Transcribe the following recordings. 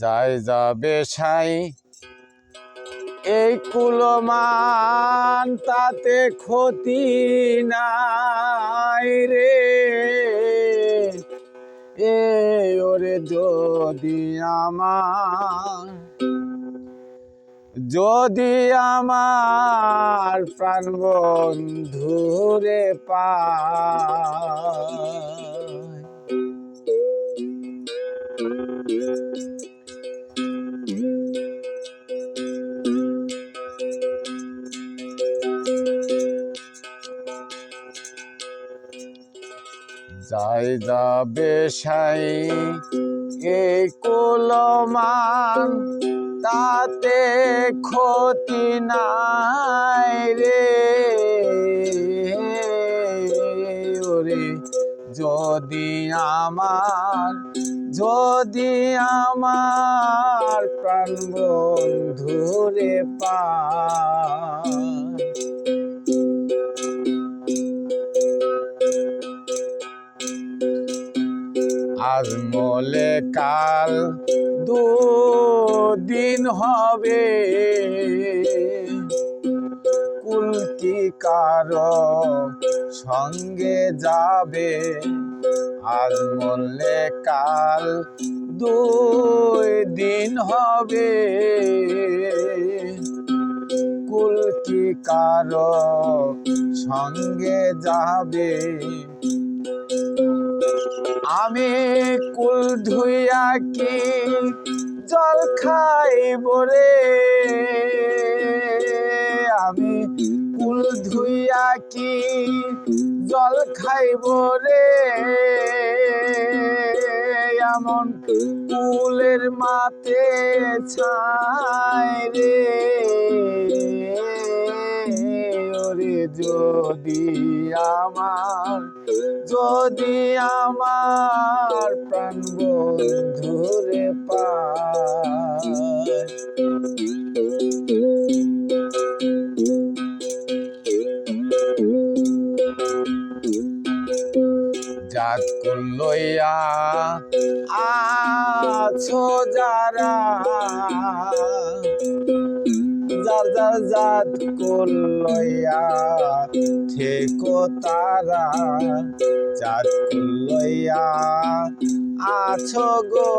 যায় যাবে সাই। এই কুলমান তাতে ক্ষতি নাই রে। এ ওরে যদি আমার যদি আমার প্রাণ বন্ধুরে পায়। যাই যাবে সাই। এই কুলমান, তাতে ক্ষতি নাই রে। ওরে, যদি আমার যদি আমার প্রাণ বন্ধুরে পায়। আজ মলে কাল দু দিন হবে কুলকি কারও সঙ্গে যাবে? আজ মরলে কাল দুই দিন হবে। কুলকি কারও সঙ্গে যাবে? আমি কুল ধুইয়া কি জল খাইব রে আমি কুল ধুইয়া কি জল খাইব রে এমন কুলের মাতে ছাই রে। যদি আমার যদি আমার প্রাণ বন্ধুরে পায়। লইয়া আছো যারা যার যার জাত লইয়া থেকো তারা। জাত লইয়া আছো গো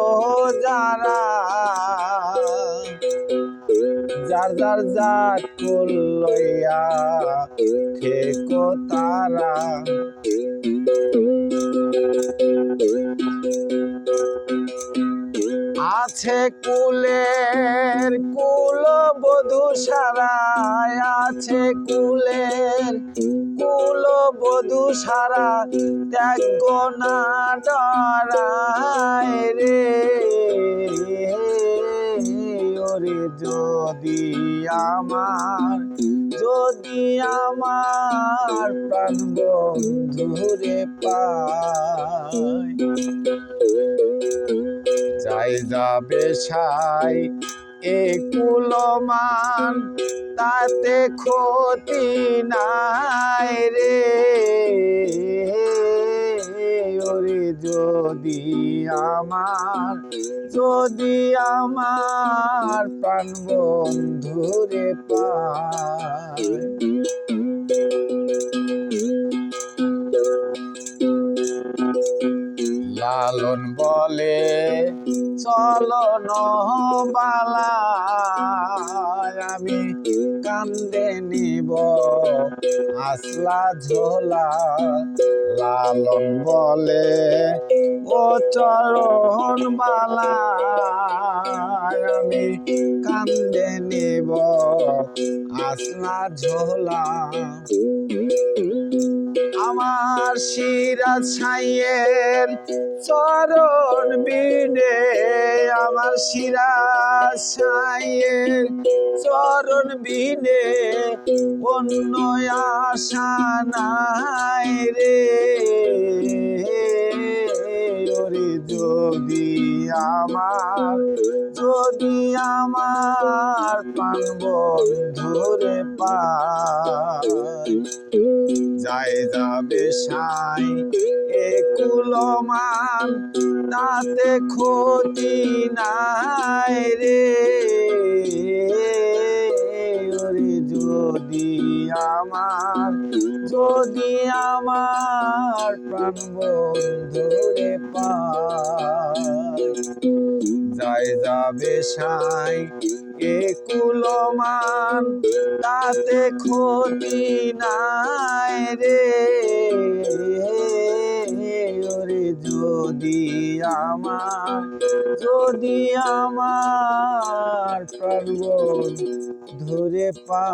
যারা। যার যার জাত লইয়া থেকো তারা। আছে কুলের, কুল বধু সারায় আছে কুলের। কুল বধু সারা ত্যাগ না ডরায় রে। ওরে যদি আমার যদি আমার প্রাণ বন্ধুরে পায়। যাই যাবে সাই এ কুলমান, তাতে ক্ষতি নাই রে। ওরে যদি আমার যদি আমার প্রাণ বন্ধুরে পায় বালা আমি কান্দে নিব। আসলা ঝোলা লালন বলে, ও চরণ বালা আমি কান্দে নিব। আসলা ঝোলা আমার ছাইয়ে চরণ বিনে আমার শিরা ছাইয়ে চরণ বিনে অন্য আশা নাই রে। যদি আমার যদি আমার পান বন্ধুরে পায় যাবে সাই এ কুলমান, তাতে ক্ষতি নাই রে। যদি আমার যদি আমার প্রাণ বন্ধুরে পায়। যাবে সাই এ কুলমান, তাতে ক্ষতি নাই রে। যদি আমার যদি আমার প্রাণ ধরে পা